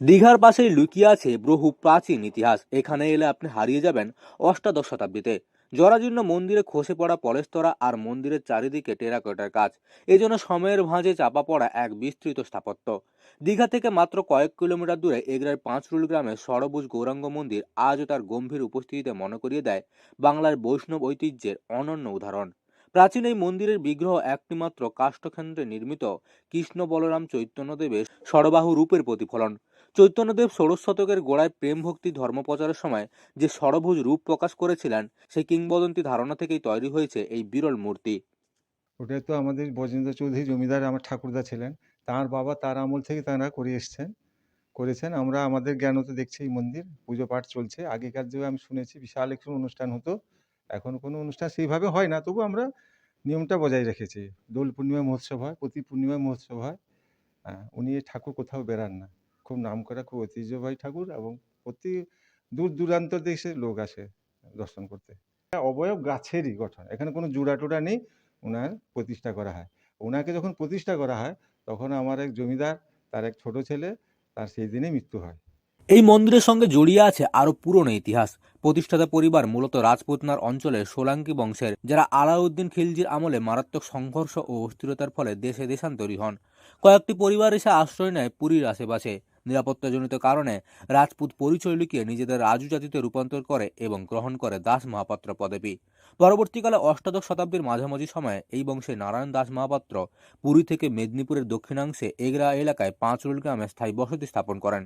দীঘার পাশেই লুকিয়ে আছে বহু প্রাচীন ইতিহাস। এখানে এলে আপনি হারিয়ে যাবেন অষ্টাদশ শতাব্দীতে। জরাজীর্ণ মন্দিরে খসে পড়া পলেস্তরা আর মন্দিরের চারিদিকে টেরাকোটার কাজ। এজন্য সময়ের ভাঁজে চাপা পড়া এক বিস্তৃত স্থাপত্য। দীঘা থেকে মাত্র কয়েক কিলোমিটার দূরে এগরার পাঁচরুল গ্রামে সরবুজ গৌরাঙ্গ মন্দির আজও তার গম্ভীর উপস্থিতিতে মনে করিয়ে দেয় বাংলার বৈষ্ণব ঐতিহ্যের অনন্য উদাহরণ। প্রাচীন এই মন্দিরের বিগ্রহ একটিমাত্র কাষ্ঠখণ্ডে নির্মিত কৃষ্ণ বলরাম চৈতন্যদেবের সরবাহু রূপের প্রতিফলন। চৈতন্যদেব ষোড়শ শতকের গোড়ায় প্রেম ভক্তি ধর্ম প্রচারের সময় যে সরভুজ রূপ প্রকাশ করেছিলেন, সেই কিংবদন্তি ধারণা থেকেই তৈরি হয়েছে এই বিরল মূর্তি। ওটা তো আমাদের বজেন্দ্র চৌধুরী জমিদার আমার ঠাকুরদা ছিলেন। তার বাবা তার আমল থেকে তারা করে এসছেন, করেছেন। আমরা আমাদের জ্ঞানতে দেখছি এই মন্দির, পুজো পাঠ চলছে। আগেকার যুগে আমি শুনেছি বিশাল একটু অনুষ্ঠান হতো, এখন কোনো অনুষ্ঠান সেইভাবে হয় না। তবু আমরা নিয়মটা বজায় রেখেছি। দোল পূর্ণিমা মহোৎসব হয়, প্রতি পূর্ণিমা মহোৎসব হয়। উনি ঠাকুর কোথাও বেরান না। খুব নাম করা খুব ঐতিহ্যবাহী ঠাকুর এবং প্রতি দূর দূরান্ত দেশে লোক আসে দর্শন করতে। অবয়ব গাছেরই গঠন। এখানে কোনো জোড়া টোড়া নেই ওনার প্রতিষ্ঠা করা হয়। ওনাকে যখন প্রতিষ্ঠা করা হয়, তখন আমার এক জমিদার, তার এক ছোট ছেলে, তার সেই দিনে মৃত্যু হয়। এই মন্দিরের সঙ্গে জড়িয়ে আছে আরও পুরনো ইতিহাস। প্রতিষ্ঠাতা পরিবার মূলত রাজপুতনার অঞ্চলের সোলাঙ্কি বংশের, যারা আলাউদ্দিন খিলজির আমলে মারাত্মক সংঘর্ষ ও অস্থিরতার ফলে দেশে দেশান্তরী হন। কয়েকটি পরিবার এসে আশ্রয় নেয় পুরীর আশেপাশে। নিরাপত্তাজনিত কারণে রাজপুত পরিচয় লুকিয়ে নিজেদের রাজু জাতিতে রূপান্তর করে এবং গ্রহণ করে দাস মহাপাত্র পদবী। পরবর্তীকালে অষ্টাদশ শতাব্দীর মাঝামাঝি সময়ে এই বংশে নারায়ণ দাস মহাপাত্র পুরী থেকে মেদিনীপুরের দক্ষিণাংশে এগরা এলাকায় পাঁচরুল গ্রামে স্থায়ী বসতি স্থাপন করেন।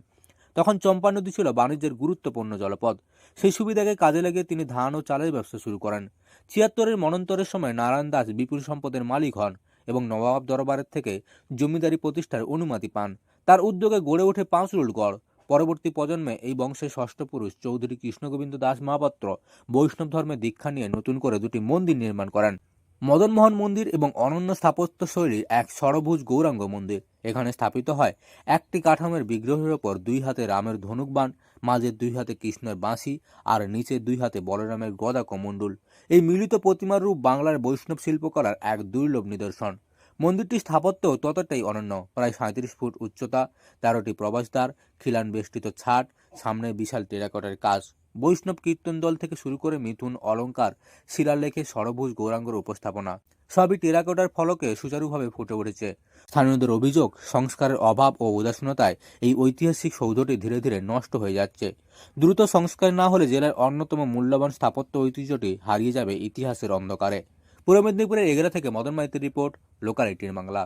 তখন চম্পা নদী ছিল বাণিজ্যের গুরুত্বপূর্ণ জলপথ। সেই সুবিধাকে কাজে লাগিয়ে তিনি ধান ও চালের ব্যবসা শুরু করেন। ছিয়াত্তরের মনন্তরের সময় নারায়ণ দাস বিপুল সম্পদের মালিক হন এবং নবাব দরবারের থেকে জমিদারি প্রতিষ্ঠার অনুমতি পান। তার উদ্যোগে গড়ে ওঠে পাঁচরুল গড়। পরবর্তী প্রজন্মে এই বংশের ষষ্ঠ পুরুষ চৌধুরী কৃষ্ণগোবিন্দ দাস মহাপাত্র বৈষ্ণব ধর্মে দীক্ষা নিয়ে নতুন করে দুটি মন্দির নির্মাণ করেন। মদনমোহন মন্দির এবং অনন্য স্থাপত্য শৈলীর এক সরভুজ গৌরাঙ্গ মন্দির। এখানে স্থাপিত হয় একটি কাঠামের বিগ্রহের ওপর দুই হাতে রামের ধনুক বাণ মাঝের দুই হাতে কৃষ্ণের বাঁশি আর নিচে দুই হাতে বলরামের গদা কমণ্ডল এই মিলিত প্রতিমার রূপ বাংলার বৈষ্ণব শিল্পকলার এক দুর্লভ নিদর্শন। মন্দিরটির স্থাপত্য ততটাই অনন্য। প্রায় সাঁত্রিশ ফুট উচ্চতা, তেরোটি প্রবেশদ্বার, খিলান বেষ্টিত ছাদ, সামনে বিশাল টেরাকটের কাজ। বৈষ্ণব কীর্তন দল থেকে শুরু করে মিথুন, অলঙ্কার, শিলালেখে সরভুজ গৌরাঙ্গর উপস্থাপনা, সবই টেরাকোটার ফলকে সুচারুভাবে ফুটে উঠেছে। স্থানীয়দের অভিযোগ, সংস্কারের অভাব ও উদাসীনতায় এই ঐতিহাসিক সৌধটি ধীরে ধীরে নষ্ট হয়ে যাচ্ছে। দ্রুত সংস্কার না হলে জেলার অন্যতম মূল্যবান স্থাপত্য ঐতিহ্যটি হারিয়ে যাবে ইতিহাসের অন্ধকারে। পূর্ব মেদিনীপুরের এগরা থেকে মদন মাইতির রিপোর্ট লোকাল এইটিন বাংলা।